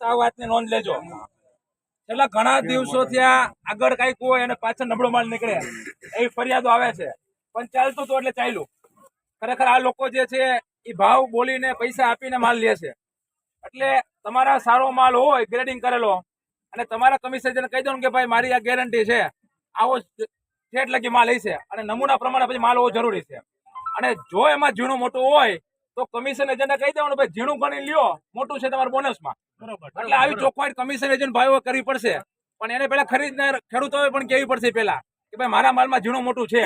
આ વાતની નોંધ લેજો. છેલ્લા ઘણા દિવસો ત્યાં આગળ કંઈક હોય અને પાછળ નબળો માલ નીકળે એવી ફરિયાદો આવે છે. પણ ચાલતું હતું એટલે ચાલ્યું. ખરેખર આ લોકો જે છે એ ભાવ બોલીને પૈસા આપીને માલ લે છે. એટલે તમારા સારો માલ હોય ગ્રેડિંગ કરેલો અને તમારા કમિશન કહી દો કે ભાઈ મારી આ ગેરંટી છે. આવો ઠેઠ લગી માલ હશે. અને નમૂના પ્રમાણે પછી માલ હોવો જરૂરી છે. અને જો એમાં ઝીણું મોટું હોય તો કમિશન એજન્ટને કહી દેવાનું ભાઈ ઝીણું ગણી લ્યો મોટું છે તમારા બોનસમાં એટલે આવી ચોખ્ખાઈ કમિશન એજન્ટ ભાઈઓ કરવી પડશે. પણ એને પેલા ખરીદનાર ખેડૂતોએ પણ કેવી પડશે પેલા કે ભાઈ મારા માલમાં ઝીણું મોટું છે.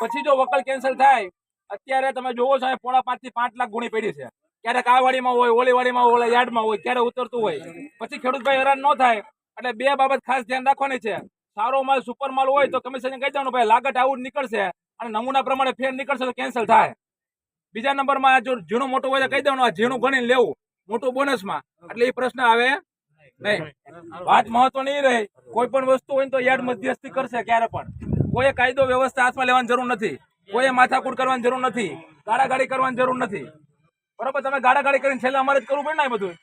પછી જો વકલ કેન્સલ થાય અત્યારે તમે જોવો છો પોણા પાંચથી પાંચ લાખ ગુણી પડી છે. ક્યારેક આ વાડીમાં હોય ઓલી વાડીમાં હોય ઓલા યાર્ડમાં હોય ક્યારે ઉતરતું હોય. પછી ખેડૂત ભાઈ હેરાન ન થાય એટલે બે બાબત ખાસ ધ્યાન રાખવાની છે. સારો માલ સુપર માલ હોય તો કમિશન કહી દેવાનું ભાઈ લાગત આવું નીકળશે અને નમૂના પ્રમાણે ફેર નીકળશે તો કેન્સલ થાય. બીજા નંબરમાં જો ઝીણું મોટું હોય તો કહી દેવાનું ઝીણું ગણીને લેવું. મોટું બોનસમાં એટલે એ પ્રશ્ન આવે. નહીં. વાત મહત્વ નહીં રહે. કોઈ પણ વસ્તુ હોય તો યાદ મધ્યસ્થી કરશે ક્યારે પણ. કોઈ કાયદો વ્યવસ્થા હાથમાં લેવાની જરૂર નથી. કોઈએ માથાકૂટ કરવાની જરૂર નથી. ગાડાગાડી કરવાની જરૂર નથી. બરોબર? તમે ગાડાગાડી કરીને છેલ્લે અમારે જ કરવું પડે ને બધું.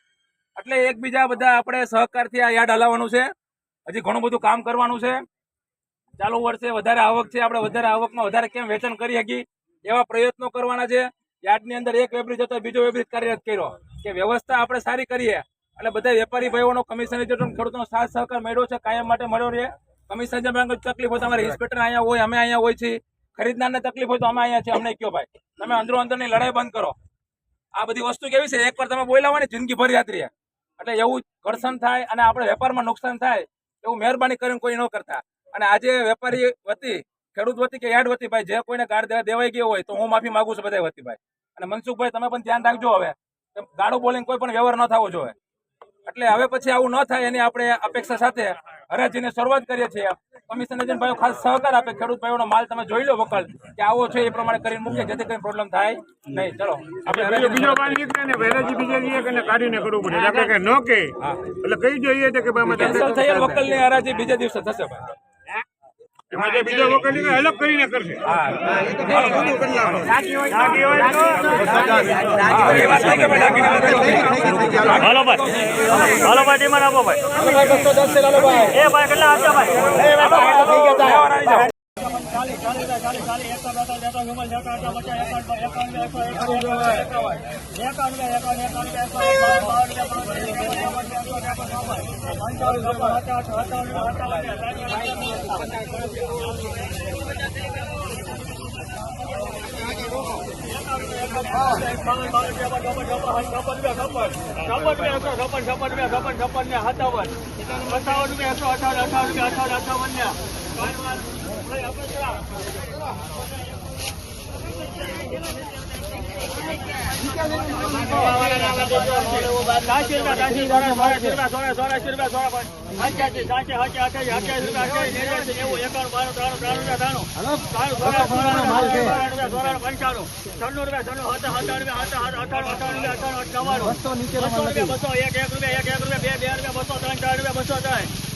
એટલે એકબીજા બધા આપણે સહકારથી આ યાદ હલાવવાનું છે. હજી ઘણું બધું કામ કરવાનું છે. ચાલુ વર્ષે વધારે આવક છે. આપણે વધારે આવકમાં વધારે કેમ વેચાણ કરી શકીએ? એવા પ્રયત્નો કરવાના છે. યાર્ડની અંદર એક વેબ્રિજ હતો બીજો વેબ્રિજ કાર્યરત કર્યો. કે વ્યવસ્થા આપણે સારી કરીએ. એટલે બધા વેપારી ભાઈઓનો કમિશન ખેડૂતોનો સાથ સહકાર મળ્યો છે, કાયમ માટે મળ્યો રહે. કમિશન તકલીફ હોય તમારે ઇન્સ્પેક્ટર અહીંયા હોય, અમે અહીંયા હોય છીએ. ખરીદનારને તકલીફ હોય તો અમે અહીંયા છે અમને કયો ભાઈ? તમે અંદરો અંદરની લડાઈ બંધ કરો. આ બધી વસ્તુ કેવી છે? એકવાર તમે બોલાવો ને જિંદગી ભર યાદ રહે. એટલે એવું ઘર્ષણ થાય અને આપણે વેપારમાં નુકસાન થાય, એવું મહેરબાની કરીને કોઈ ન કરતા. અને આજે વેપારી વતી ખેડૂત વતી કે યાર્ડ વતી ભાઈ જે કોઈને ગાળ દેવાઈ ગયો હોય તો હું માફી માંગુ છું બધા વતી ભાઈ. અને મનસુખભાઈ તમે પણ ધ્યાન રાખજો હવે. ગાળું બોલીને કોઈ પણ વ્યવહાર ન થવો જોઈએ. એટલે હવે પછી આવું ન થાય એની આપણે અપેક્ષા સાથે હરાજીને શરૂઆત કરીએ છીએ. કમિશન એજન્ટ ભાઈઓ ખાસ સહકાર આપે. ખેડૂત ભાઈઓનો માલ તમે જોઈ લો વકલ કે આવો છે એ પ્રમાણે કરીને મૂકીએ જેથી કરીને પ્રોબ્લેમ થાય નહીં. ચલો આપણે બીજો માલ નીકળે ને વહેલાથી બીજે લઈએ કે કાઢીને કરવું પડે. આપણે કે ન કે એટલે કઈ જોઈએ કે ભાઈ અમે તમને કેન્સલ થયેલ વકલની હરાજી બીજા દિવસે થશે ભાઈ. એમાં જે બીજો અલગ કરીને કરશે. કે ભાઈ હાલો ભાઈ. હાલો ભાઈ ડિમાન્ડ આપો ભાઈ. હાલો ભાઈ, બસો દસ છે, લાલો ભાઈ. એ ભાઈ કેટલા આપ્યા ભાઈ રૂપિયા સત્તાવન રૂપિયા એકસો અઠાવન અઠાવન રૂપિયા અઠાવન અઠાવન બસો એક એક રૂપિયા એક એક રૂપિયા બે બે રૂપિયા બસો ત્રણ ચાર રૂપિયા બસો ત્રણ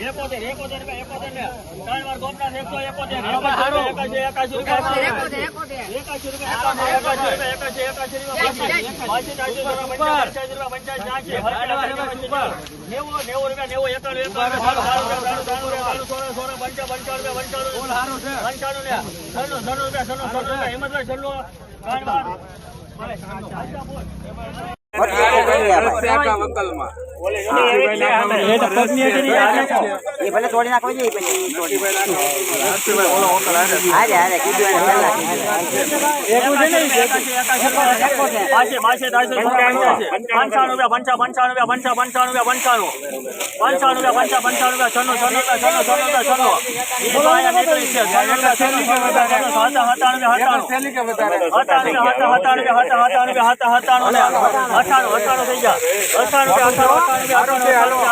એકોતેર એકોતેર નેવું નેવું રૂપિયા નેવું એકાણું સોળ સોળ રૂપિયા હિંમતભાઈ છેલ્લો ભલે તોડી નાખો છે હારે હારે. પંચાણું રૂપિયા, પંચા, પંચાણું રૂપિયા, પંચા, પંચાણું રૂપિયા, પંચાણું. પંચાણું રૂપિયા, પંચા, પંચાણું રૂપિયા, છન્નું, છન્નું છન્નું, છન્નું છન્નું. તો અહીંયા નીકળી હતાણું છન્નું રૂપિયા, છન્નું, અઠ્ઠાણું, અઠ્ઠાણું થઈ ગયા. ને. અઠ્ઠાણું.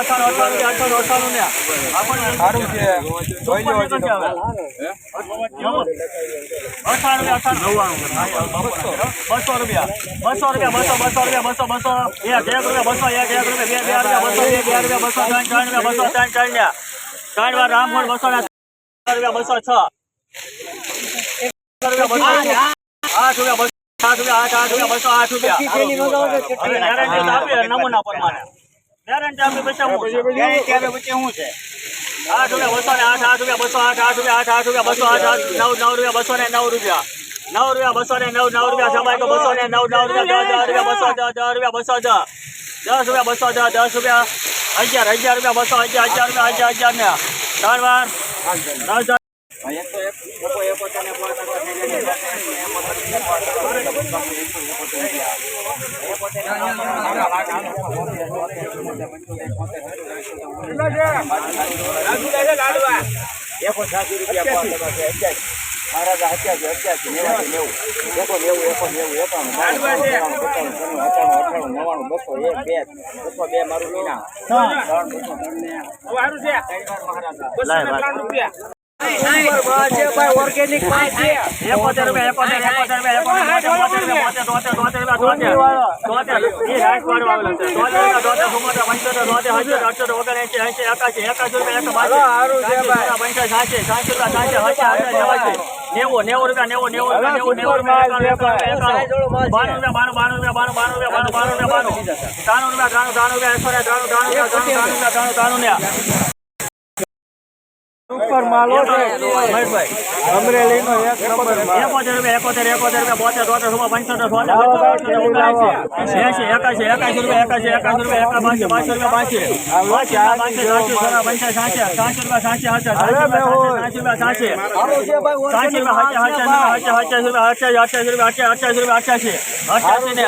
બસો રૂપિયા. બસો રૂપિયા બસો બસો રૂપિયા બસો બસો. એક એક રૂપિયા બસો એક એક રૂપિયા બે બે રૂપિયા બસો બે બે રૂપિયા બસો ત્રણ ત્રણ રૂપિયા બસો ત્રણ ત્રણ ને. ત્રણ વાર બસો ને રૂપિયા બસો છ. રૂપિયા બસો આઠ રૂપિયા બસો આઠ રૂપિયા આઠ આઠ રૂપિયા બસો આઠ રૂપિયા. હવે ગેરંટી તો આપીએ નમૂના પ્રમાણે. ગેરંટી આપી પછી ગેરંટી આપે પછી શું છે? આઠ રૂપિયા બસો ને આઠ આઠ રૂપિયા બસો આઠ આઠ રૂપિયા આઠ આઠ રૂપિયા બસો આઠ આઠ નવ નવ રૂપિયા બસો ને નવ રૂપિયા. નવ રૂપિયા બસો ને નવ નવ રૂપિયા સમાય તો બસો ને નવ નવ રૂપિયા દસ દસ રૂપિયા બસો દસ દસ રૂપિયા બસો દસ. દસ રૂપિયા બસો દસ દસ રૂપિયા અગિયાર અગિયાર રૂપિયા બસો અગિયાર અગિયાર રૂપિયા અગિયાર અગિયાર ને. ત્રણ વાર. દસ દસ સારું છે બસો ને ત્રણ રૂપિયા એકોતેર રૂપિયા એકોતેર એકોતેર રૂપિયા એકોતેર બોતેર રૂપિયા બોતેર તોતેર બે એક બાસી પંચાસ સાંસી સાંસી નેવાસી નેવું નેવું રૂપિયા નેવું નેવું રૂપિયા નેવું નેવું રૂપિયા બાણું રૂપિયા બાણું બાણું રૂપિયા બાણું બાણું રૂપિયા બાણું બાણું રૂપિયા બાણું ત્રાણું રૂપિયા ત્રાણું ત્રાણું રૂપિયા એકસો ત્રાણું ત્રાણું રૂપિયા ત્રાણું ત્રાણું રૂપિયા ત્રાણું ત્રાણું ને ઉપર માલો મહેશભાઈ અમરેલીનો એક નંબર એકોતેર રૂપિયા એકોતેર એકોતેર રૂપિયા બોતેર તોતેર રૂપિયા પંચોતેર એસી એકાશી એકાશી રૂપિયા એકાશી એકાશી રૂપિયા એકા બાસી બાસી રૂપિયા બાસી બાસી બાસી સાસી સોળા પંચાસ સાસી સાસી રૂપિયા સાચી હાચા સાસી રૂપિયા સાચી સાસી રૂપિયા હાચા હાચા હાચા રૂપિયા અઠ્યાસી અઠ્યાસી રૂપિયા અઠ્યાસી રૂપિયા અઠ્યાસી અઠ્યાસી ને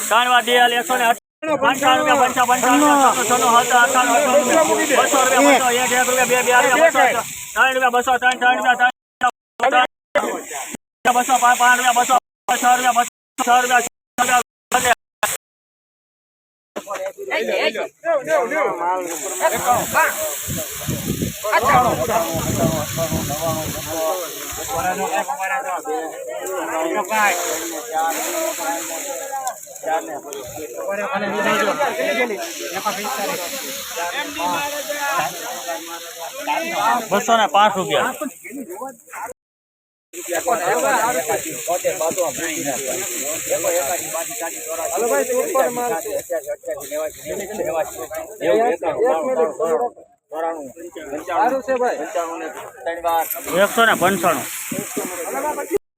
ત્રણ વાર એકસો ને બસો પાંચ રૂપિયા બસો છ રૂપિયા બસો છ રૂપિયા રૂપિયા બસો ને પાંચ રૂપિયા. એકસો ને પંચાણું.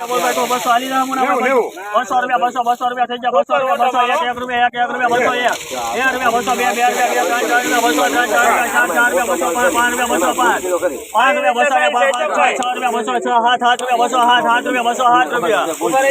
બસો હાલી રહ્યા મને બસો રૂપિયા બસો બસો રૂપિયા થઈ ગયા બસો રૂપિયા બસો એક એક રૂપિયા એક એક રૂપિયા બસો એક એક રૂપિયા બસો બે બે રૂપિયા બે ત્રણ ચાર રૂપિયા બસો ત્રણ ચાર રૂપિયા બસો પાંચ પાંચ રૂપિયા. બસો પાંચ પાંચ રૂપિયા બસો પાંચ પાંચ છ છ રૂપિયા બસો છ સાત સાત રૂપિયા બસો સાત સાત રૂપિયા. બસો સાત રૂપિયા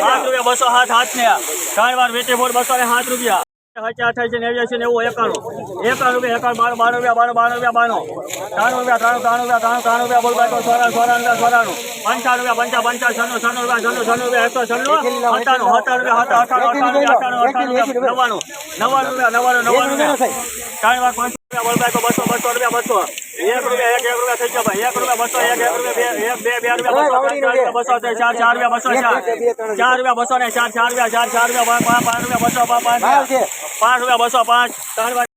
સાત રૂપિયા બસો સાત હાથ ને ત્રણ વાર વેટી ફોર બસો ને સાત રૂપિયા. અઠાઈસી નેવ્યાસી નેવું એકાણું એકાણું રૂપિયા એકાણું બાર બાર રૂપિયા બાર બાર રૂપિયા બાણું ત્રાણું રૂપિયા ત્રાણું ત્રાણું રૂપિયા ત્રાણું ત્રાણું રૂપિયા બોલ બાર સોરા સોરા રૂપિયા પંચાણું રૂપિયા પંચા પંચા છન્નું છન્નું રૂપિયા છન્નું છન્નું રૂપિયા એકસો છન્નું સત્તાણું સત્તાણું રૂપિયા હતા અઠાણું અઠાણું અઠાણું રૂપિયા નવ્વાણું નવ્વાણું રૂપિયા નવ્વાણું નવ્વાણું રૂપિયા ત્રણ વાર પાંચ રૂપિયા બોલવા બસો બસો રૂપિયા બસો એક રૂપિયા એક એક રૂપિયા થઈ ગયા ભાઈ. એક રૂપિયા બસો એક એક રૂપિયા બે એક બે બે રૂપિયા બસો બસો ચાર ચાર રૂપિયા. બસો ચાર ચાર રૂપિયા બસો ને ચાર ચાર રૂપિયા. ચાર ચાર રૂપિયા પાંચ રૂપિયા બસો પાંચ પાંચ રૂપિયા બસો પાંચ. ત્રણ